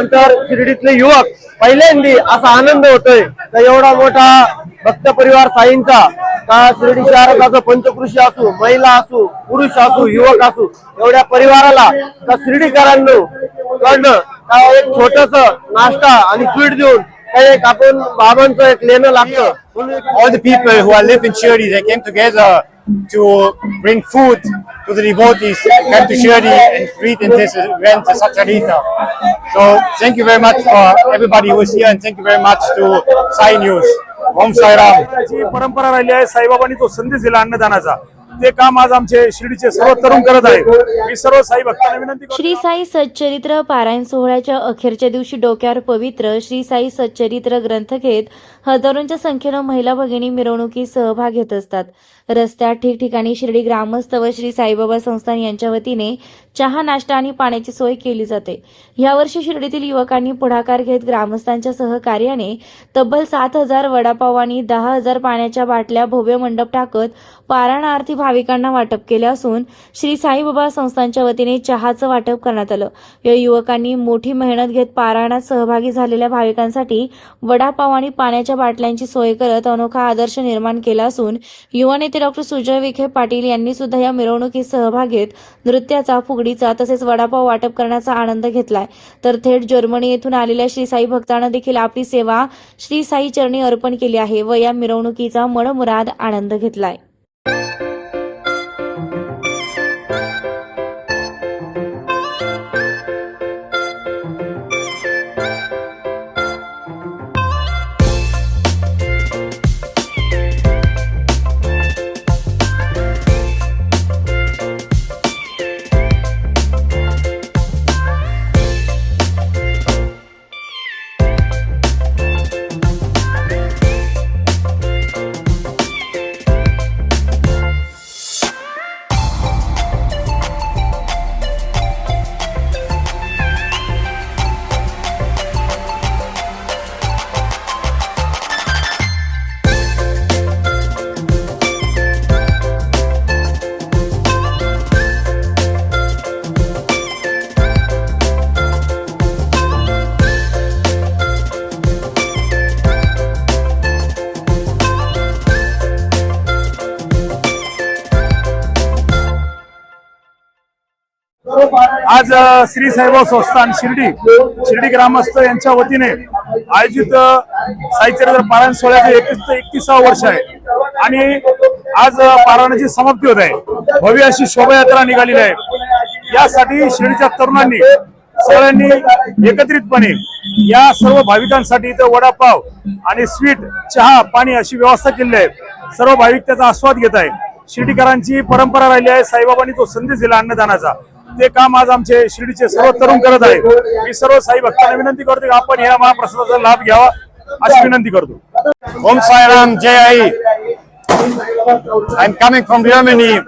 नंतर शिर्डीतले युवक पहिल्यांदी असा आनंद होतोय. तर एवढा मोठा भक्त परिवार साईंचा का शिर्डी शहराचा पंचकृषी असू महिला असू पुरुष असू युवक असू एवढ्या परिवाराला का शिर्डीकरांनो कडनं का एक छोटस नाश्ता आणि स्वीट देऊन काही एक आपण बाबांचं एक लेणं लागतं. All the people who are live in Shirdi, they came together to bring food. to the devotees, came to Shirdi and treat in this event, the Sacharita. So thank you very much for everybody who is here and thank you very much to Sai News. Om Sai Ram. जी परंपरा राहिली आहे साईबाबांनी तो संदेश दिला अन्नदानाचा ते काम आज आमचे शिर्डीचे सर्व तरुण करत आहे मी सर्व साई भक्तांना विनंती श्री साई सच्चरित्र पारायण सोहळ्याच्या अखेरच्या दिवशी डोक्यावर पवित्र श्री साई सच्चरित्र ग्रंथ घेत हजारोंच्या संख्येनं महिला भगिनी मिरवणुकीत सहभाग घेत असतात. रस्त्यात ठिकठिकाणी शिर्डी ग्रामस्थ व श्री साईबाबा संस्थान यांच्या वतीने चहा नाश्ता आणि पाण्याची सोय केली जाते. यावर्षी शिर्डीतील युवकांनी पुढाकार घेत ग्रामस्थांच्या सहकार्याने तब्बल सात हजार वडापाव आणि दहा हजार पाण्याच्या बाटल्या भव्य मंडप टाकत पारायणार्थी भाविकांना वाटप केले असून श्री साईबाबा संस्थांच्या वतीने चहाचं वाटप करण्यात आलं. या युवकांनी मोठी मेहनत घेत पारायणात सहभागी झालेल्या भाविकांसाठी वडापाव आणि पाण्याच्या बाटल्यांची सोय करत अनोखा आदर्श निर्माण केला असून युवा नेते डॉक्टर सुजय विखे पाटील यांनी सुद्धा या मिरवणुकीत सहभाग घेत नृत्याचा फुगडीचा तसेच वडापाव वाटप करण्याचा आनंद घेतलाय. तर थेट जर्मनी येथून आलेल्या श्री साई भक्तांना देखील आपली सेवा श्री साई चरणी अर्पण केली आहे व या मिरवणुकीचा मनमुराद आनंद घेतलाय. आज श्री साईबाबा संस्थान शिर्डी शिर्डी ग्रामस्थ यांच्या वतीने आयोजित अ, साईचरित्र पारायण सोहळ्याचे एकतीस ते एकतीसावं वर्ष आहे. आणि आज पारायणाची समाप्ती होत आहे. भव्य अशी शोभायात्रा निघालेली आहे. यासाठी शिर्डीच्या तरुणांनी सगळ्यांनी एकत्रितपणे या सर्व भाविकांसाठी इथं वडापाव आणि स्वीट चहा पाणी अशी व्यवस्था केलेली आहे. सर्व भाविक त्याचा आस्वाद घेत आहे शिर्डीकरांची परंपरा राहिली आहे. साईबाबांनी तो संदेश दिला अन्नदानाचा. ते काम आज आमचे शिर्डीचे सर्व तरुण करत आहे मी सर्व साई भक्तांना विनंती करतो की आपण या महाप्रसादाचा लाभ घ्यावा अशी विनंती करतो Om Sai Ram Jai. I'm coming from Germany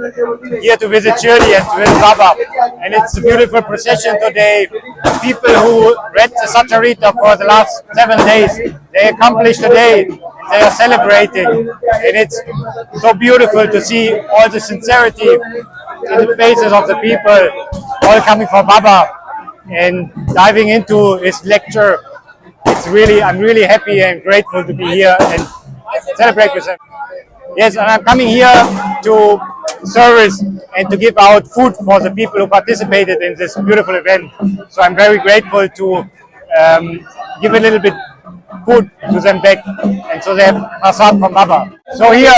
here to visit Shirdi and to visit Baba. And it's a beautiful procession today. People who read the Sacharita for the last seven days, they accomplished today. They are celebrating. And it's so beautiful to see all the sincerity in the faces of the people, all coming from Baba and diving into his lecture. It's really, I'm really happy and grateful to be here and celebrate with them. Yes, and I'm coming here to service and to give out food for the people who participated in this beautiful event. So I'm very grateful to um, give a little bit food to them back, and so they have prasad from Baba. So here,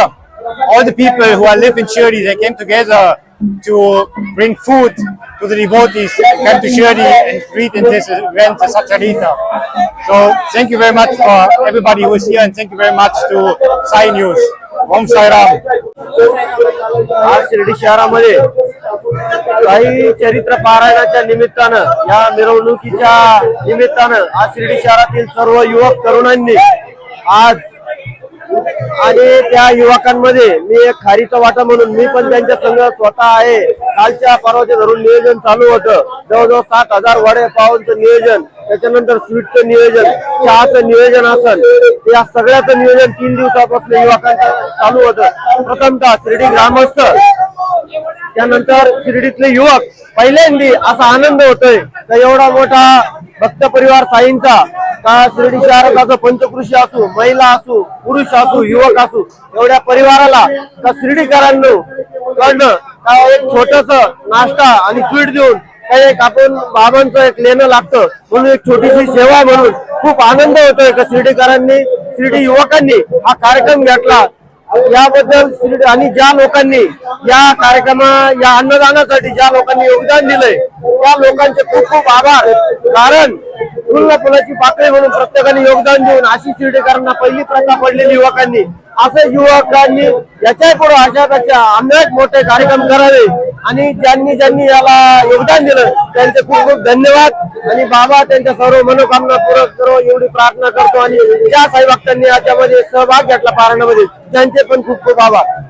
all the people who are live in Shirdi, they came together to bring food to the devotees, came to Shirdi and treat in this event, the Satcharita. So thank you very much for everybody who is here, and thank you very much to Sai News. Om Sai Ram. आज शिर्डी शहरामध्ये काही चरित्र पारायणाच्या निमित्तानं या मिरवणुकीच्या निमित्तानं आज शिर्डी शहरातील सर्व युवक तरुणांनी आज आणि त्या युवकांमध्ये मी एक खारीचा वाटा म्हणून मी पण त्यांच्या संघ स्वतः आहे. कालच्या परवाचे धरून नियोजन चालू होतं. जवळजवळ सात हजार वडे पावांचं नियोजन त्याच्यानंतर स्वीटचं नियोजन चहाचं नियोजन असेल. या सगळ्याचं नियोजन तीन दिवसापासून युवकांचं चालू होतं. प्रथमतः शिर्डी ग्रामस्थ त्यानंतर शिर्डीतले युवक पहिल्यांदी असा आनंद होतोय. तर एवढा मोठा भक्त परिवार साईंचा का शिर्डी शहराचा पंचकृषी असू महिला असू पुरुष असू युवक असू एवढ्या परिवाराला का शिर्डीकरांनो कडनं का एक छोटस नाश्ता आणि स्वीट देऊन काही एक आपण बाबांचं एक लेणं लागतं. म्हणून एक छोटीशी सेवा म्हणून खूप आनंद होतोय का शिर्डीकरांनी शिर्डी युवकांनी हा कार्यक्रम घेतला. याबद्दल शिर्डी आणि ज्या लोकांनी या कार्यक्रमा या अन्नदानासाठी ज्या लोकांनी योगदान दिलंय त्या लोकांचे खूप खूप आभार. कारण फुलला फुलाची पाकळी म्हणून प्रत्येकाने योगदान देऊन अशी शिर्डीकरांना पहिली प्रथा पडलेली युवकांनी. असे युवकांनी याच्यापुढे अशापेक्षा अनेक मोठे कार्यक्रम करावे. आणि ज्यांनी ज्यांनी याला योगदान दिलं त्यांचे खूप खूप धन्यवाद. आणि बाबा त्यांच्या सर्व मनोकामना पूरक करो एवढी प्रार्थना करतो. आणि ज्या साई भक्तांनी याच्यामध्ये सहभाग घेतला पारणामध्ये त्यांचे पण खूप खूप आभार.